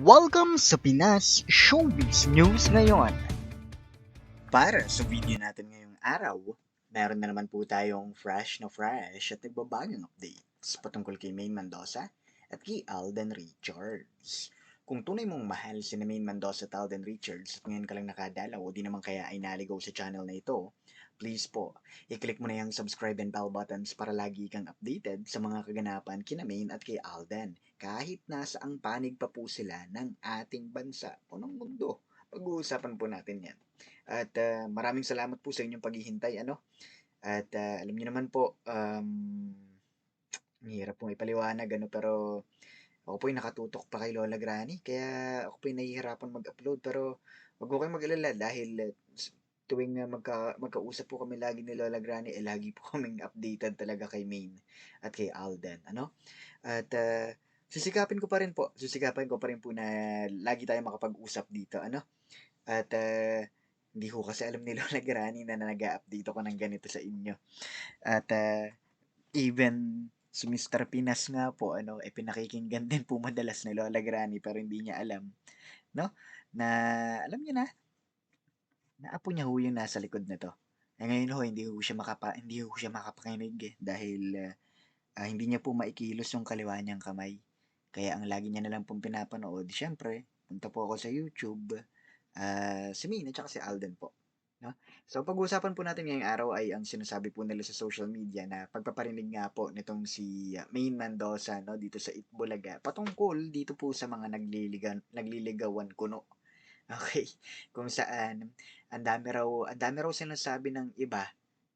Welcome sa Pinas Showbiz News ngayon. Para sa video natin ngayong araw, meron na naman po tayong fresh na fresh at nagbabagong updates patungkol kay Maine Mendoza at kay Alden Richards. Kung tunay mong mahal si Maine Mendoza at Alden Richards at ngayon ka lang nakadalaw o di naman kaya ay naligaw sa channel na ito, please po, i-click mo na yung subscribe and bell buttons para lagi kang updated sa mga kaganapan kina Maine at kay Alden kahit nasa ang panig pa po sila ng ating bansa o ng mundo. Pag-uusapan po natin yan. At ah, maraming salamat po sa inyong paghihintay. Ano? At ah, alam niyo naman po, um, hirap pong ipaliwanag, ano, pero ako po nakatutok pa kay Lola Granny, kaya ako po nahihirapan mag-upload. Pero wag ko kayong mag-alala dahil ah, tuwing magka, magkausap po kami lagi ni Lola Granny, eh lagi po kaming updated talaga kay Maine at kay Alden. Ano? At ah, Sisikapin ko pa rin po. Sisikapin ko pa rin po na lagi tayo makapag-usap dito, ano? At ah, hindi ko kasi alam ni Lola Grani na nag-update ako ng ganito sa inyo. At ah, even si Mr. Pinas nga po, ano, eh pinakikinggan din po madalas ni Lola Grani pero hindi niya alam, no? Na alam niyo na, na apo niya ho yung nasa likod nito. Eh ngayon ho, hindi ho siya makapa, hindi ho siya makapakinig eh, dahil ah, ah, hindi niya po maikilos yung kaliwa niyang kamay. Kaya ang lagi niya na lang pong pinapanood, syempre, punta po ako sa YouTube, ah, si Mina at si Alden po. No? So pag-uusapan po natin ngayong araw ay ang sinasabi po nila sa social media na pagpaparinig nga po nitong si ah, Maine Mendoza no, dito sa Itbulaga patungkol dito po sa mga nagliligan, nagliligawan kuno. Okay, kung saan ang dami raw, ang dami raw sinasabi ng iba,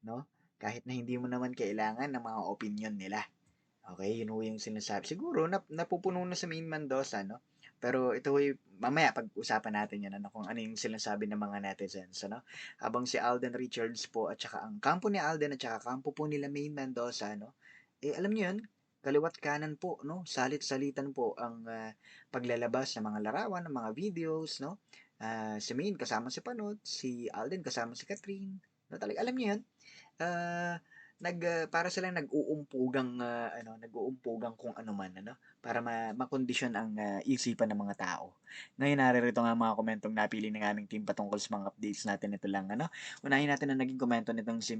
no? Kahit na hindi mo naman kailangan ng mga opinion nila. Okay, yun ho yung sinasabi. Siguro, nap napupuno na sa Main Mendoza, no? Pero ito yung, mamaya pag-usapan natin yan, ano, kung ano yung sinasabi ng mga netizens, ano? Habang si Alden Richards po, at saka ang kampo ni Alden, at saka kampo po nila Main Mendoza, no? Eh, alam niyo yun, kaliwat kanan po, no? Salit-salitan po ang ah, paglalabas ng mga larawan, ng mga videos, no? Ah, si Main kasama si Panot, si Alden kasama si Catherine, no? Talaga, alam niyo yun? Ah, nag ah, para silang nag-uumpugang ah, ano, nag-uumpugang kung ano man ano para ma makondisyon ang ah, isipan ng mga tao. Ngayon naririto nga mga komentong napili ng aming team patungkol sa mga updates natin ito lang ano. Unahin natin ang naging komento nitong si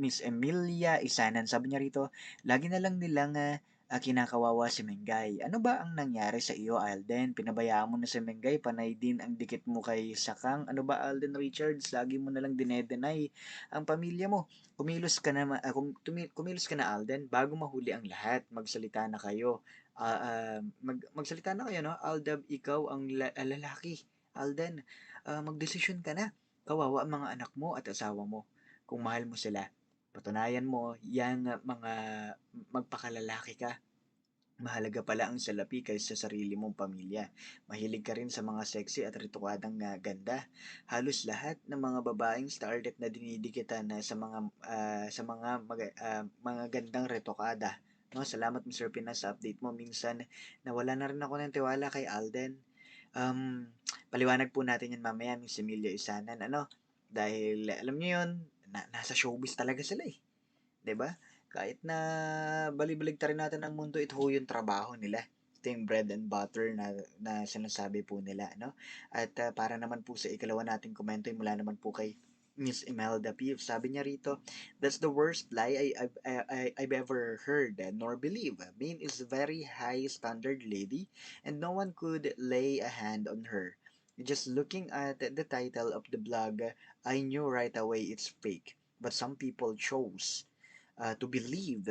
Miss Emilia Isanan. Sabi niya rito, lagi na lang nilang ah, ah, kinakawawa si Mengay. Ano ba ang nangyari sa iyo, Alden? Pinabayaan mo na si Mengay, panay din ang dikit mo kay Sakang. Ano ba, Alden Richards? Lagi mo na lang dinedenay ang pamilya mo. Kumilos ka na, ah, kum- tumi- kumilos ka na Alden bago mahuli ang lahat. Magsalita na kayo. Ah, ah, mag, magsalita na kayo, no? Aldab, ikaw ang la- lalaki. Alden, ah, magdesisyon ka na. Kawawa ang mga anak mo at asawa mo. Kung mahal mo sila, patunayan mo, yan ah, mga magpakalalaki ka. Mahalaga pala ang salapi kaysa sa sarili mong pamilya. Mahilig ka rin sa mga sexy at rituadang nga ganda. Halos lahat ng mga babaeng starlet na dinidikitan na sa mga ah, sa mga mag- ah, mga gandang retokada. No, salamat Mr. Pinas sa update mo. Minsan nawala na rin ako ng tiwala kay Alden. Um, paliwanag po natin yan mamaya, Miss Emilia Isanan. Ano? Dahil alam niyo yun, na, nasa showbiz talaga sila eh. 'Di ba? Kahit na balibaligtarin natin ang mundo, ito ho yung trabaho nila. Ito yung bread and butter na, na sinasabi po nila, no? At ah, para naman po sa ikalawa nating komento, ay mula naman po kay Miss Imelda P. Sabi niya rito, that's the worst lie I, I, I- I've ever heard eh, nor believe. Maine is a very high standard lady and no one could lay a hand on her. Just looking at the title of the blog, I knew right away it's fake. But some people chose uh, to believe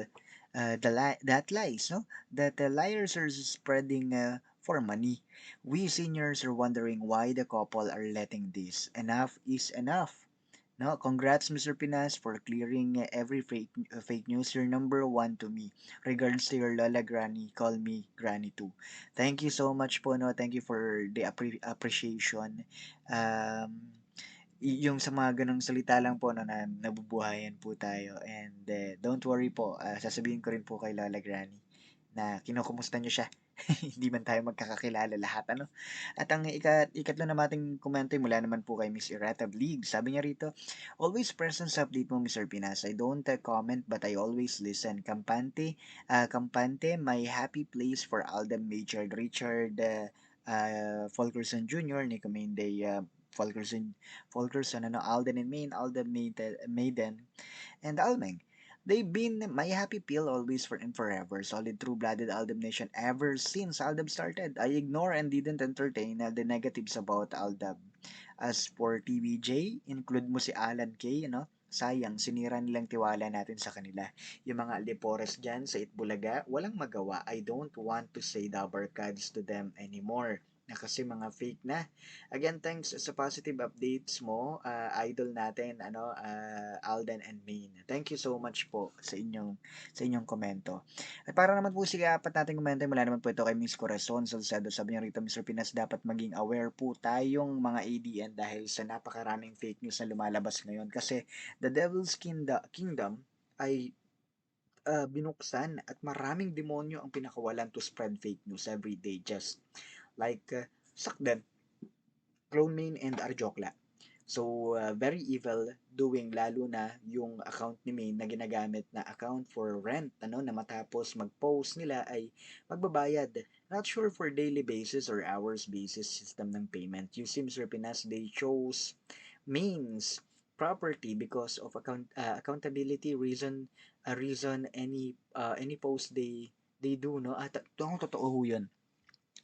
uh, the li- that lies, no? That the liars are spreading uh, for money. We seniors are wondering why the couple are letting this. Enough is enough. No, congrats, Mr. Pinas, for clearing uh, every fake uh, fake news. You're number one to me. Regards to your Lola Granny, call me Granny too. Thank you so much po, no. Thank you for the appre- appreciation. Um, yung sa mga ganong salita lang po no, na nabubuhayan po tayo. And eh, don't worry po, ah, sasabihin ko rin po kay Lola Granny na kinukumusta niyo siya. Hindi man tayo magkakakilala lahat, ano? At ang ika, ikatlo na mating komento mula naman po kay Miss Irata Bleed. Sabi niya rito, Always present sa update mo, Mr. Pinas. I don't uh, comment but I always listen. Kampante, ah, Kampante, my happy place for Alden Major Richard uh, uh, Fulkerson Jr., Nico Mainday, uh, Fulkerson, Fulkerson, ano, Alden and Main, Alden Maiden, Maiden, and Almeng. They've been my happy pill always for and forever. Solid true-blooded Aldab Nation ever since Aldab started. I ignore and didn't entertain the negatives about Aldab. As for TVJ, include mo si Alan K, no? Sayang, sinira nilang tiwala natin sa kanila. Yung mga Aldepores dyan sa Itbulaga, walang magawa. I don't want to say the cards to them anymore na kasi mga fake na. Again, thanks sa positive updates mo, uh, idol natin, ano, uh, Alden and Main. Thank you so much po sa inyong sa inyong komento. At para naman po sige apat natin komento, mula naman po ito kay Miss Corazon Salcedo. Sabi niya rito, Mr. Pinas, dapat maging aware po tayong mga ADN dahil sa napakaraming fake news na lumalabas ngayon. Kasi the Devil's Kingdom ay uh, binuksan at maraming demonyo ang pinakawalan to spread fake news every day just like uh, Sakden, Clone Main, and Arjokla. So, uh, very evil doing lalo na yung account ni Main na ginagamit na account for rent, ano, na matapos mag-post nila ay magbabayad. Not sure for daily basis or hours basis system ng payment. You seem Sir Pinas, they chose Main's property because of account uh, accountability reason a uh, reason any uh, any post they they do no at totoo totoo ho yun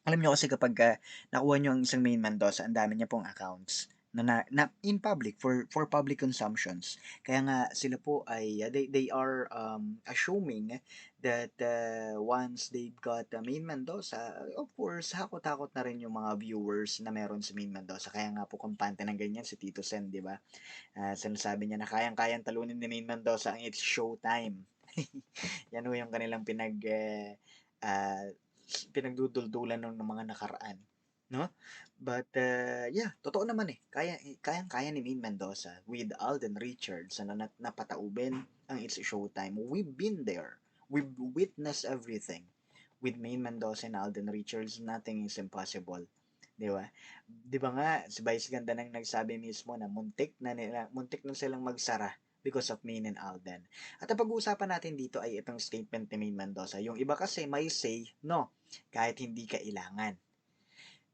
alam niyo kasi kapag uh, nakuha niyo ang isang main Mendoza, ang dami niya pong accounts na, na, na in public for for public consumptions. Kaya nga sila po ay uh, they they are um, assuming that uh, once they've got uh, main Mendoza, of course, hakot-hakot na rin yung mga viewers na meron sa main Mendoza. Kaya nga po kampante ng ganyan si Tito Sen, di ba? Uh, sinasabi niya na kayang-kayang talunin ni main Mendoza ang It's Showtime. Yan ho yung kanilang pinag uh, pinagduduldulan ng mga nakaraan. No? But, uh, yeah, totoo naman eh. Kaya, kayang-kaya ni Main Mendoza with Alden Richards na napataubin ang It's Showtime. We've been there. We've witnessed everything. With Main Mendoza and Alden Richards, nothing is impossible. Di ba? Di ba nga, si Vice Ganda nang nagsabi mismo na muntik na nila, muntik na silang magsara because of Main and Alden. At ang pag-uusapan natin dito ay itong statement ni Main Mendoza. Yung iba kasi may say no, kahit hindi kailangan.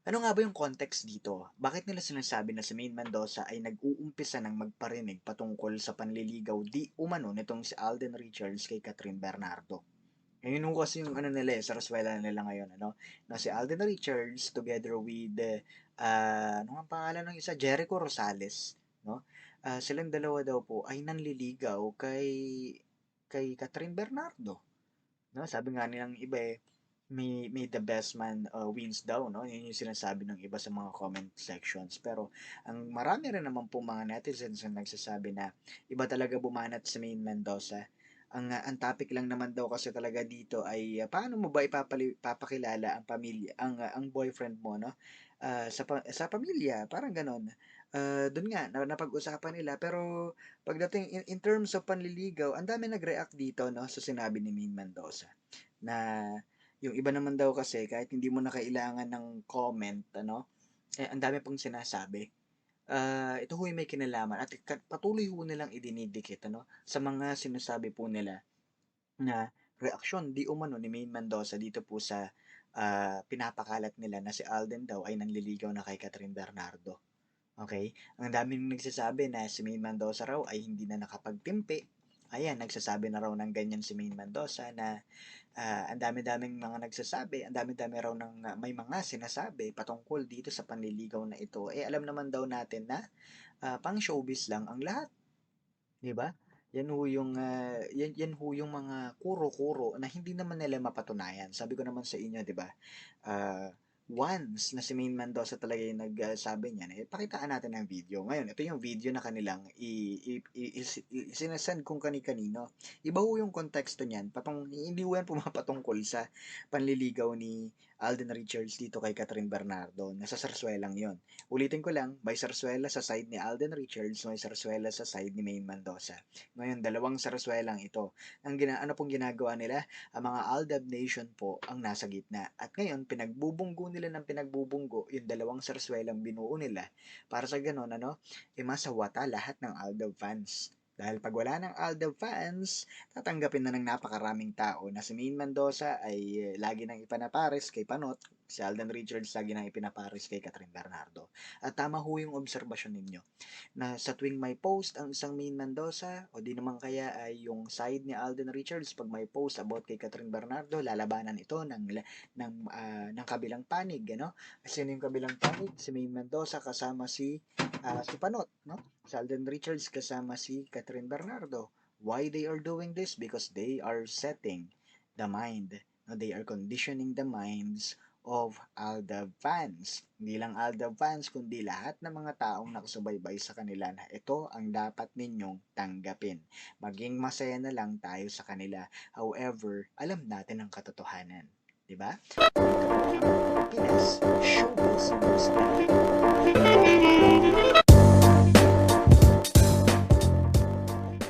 Ano nga ba yung context dito? Bakit nila sinasabi na si Main Mendoza ay nag-uumpisa ng magparinig patungkol sa panliligaw di umano nitong si Alden Richards kay Catherine Bernardo? Ngayon ho kasi yung ano nila eh, saraswela nila ngayon, ano? Na si Alden Richards together with, uh, ano ang pangalan ng isa? Jericho Rosales, no? Uh, silang dalawa daw po ay nanliligaw kay kay Catherine Bernardo. No, sabi nga nilang iba eh, may, may the best man uh, wins daw, no? Yun yung sinasabi ng iba sa mga comment sections. Pero, ang marami rin naman po mga netizens na nagsasabi na iba talaga bumanat sa main Mendoza. Ang, uh, ang topic lang naman daw kasi talaga dito ay uh, paano mo ba ipapakilala ang pamilya, ang, uh, ang boyfriend mo, no? Uh, sa, sa pamilya, parang ganon uh, dun nga, na, napag-usapan nila. Pero, pagdating in, in terms of panliligaw, ang dami nag-react dito, no, sa sinabi ni Min Mendoza. Na, yung iba naman daw kasi, kahit hindi mo na kailangan ng comment, ano, eh, ang dami pong sinasabi. Uh, ito ho may kinalaman at patuloy ho nilang idinidikit ano, sa mga sinasabi po nila na reaksyon di umano ni Main Mendoza dito po sa uh, pinapakalat nila na si Alden daw ay nanliligaw na kay Catherine Bernardo. Okay? Ang daming nagsasabi na si Main Mendoza raw ay hindi na nakapagtimpi. Ayan, nagsasabi na raw ng ganyan si Main Mendoza na uh, ang dami-daming mga nagsasabi, ang dami-dami raw ng uh, may mga sinasabi patungkol dito sa panliligaw na ito. Eh alam naman daw natin na uh, pang showbiz lang ang lahat. 'Di ba? Yan ho yung uh, yan, yan ho yung mga kuro-kuro na hindi naman nila mapatunayan. Sabi ko naman sa inyo, 'di ba? Uh, once na si Main Mendoza talaga yung nagsabi niya, eh, pakitaan natin ang video. Ngayon, ito yung video na kanilang i, i, i, i, sinasend kung kani-kanino. Iba ho yung konteksto niyan. Patong, hindi ho yan pumapatungkol sa panliligaw ni Alden Richards dito kay Catherine Bernardo. Nasa Sarsuelang yon. Ulitin ko lang, may Sarsuela sa side ni Alden Richards, may Sarsuela sa side ni Main Mendoza. Ngayon, dalawang Sarsuelang ito. Ang gina, ano pong ginagawa nila? Ang mga Aldab Nation po ang nasa gitna. At ngayon, pinagbubunggo nila ng pinagbubunggo yung dalawang sarswelang binuo nila para sa ganun, ano, imasawata lahat ng Aldab fans. Dahil pag wala ng Aldab fans, tatanggapin na ng napakaraming tao na si Main Mendoza ay eh, lagi nang ipanapares kay Panot Si Alden Richards lagi nang ipinaparis kay Catherine Bernardo. At tama ho yung obserbasyon ninyo na sa tuwing may post ang isang Main Mendoza o di naman kaya ay yung side ni Alden Richards pag may post about kay Catherine Bernardo, lalabanan ito ng ng ah, ng kabilang panig, ano? Sino yung kabilang panig? Si Main Mendoza kasama si ah, si Panot, no? Si Alden Richards kasama si Catherine Bernardo. Why they are doing this? Because they are setting the mind. No? They are conditioning the minds of Alda fans. Hindi lang Alda fans, kundi lahat ng mga taong nakasubaybay sa kanila na ito ang dapat ninyong tanggapin. Maging masaya na lang tayo sa kanila. However, alam natin ang katotohanan. Di ba? Pinas, showbiz.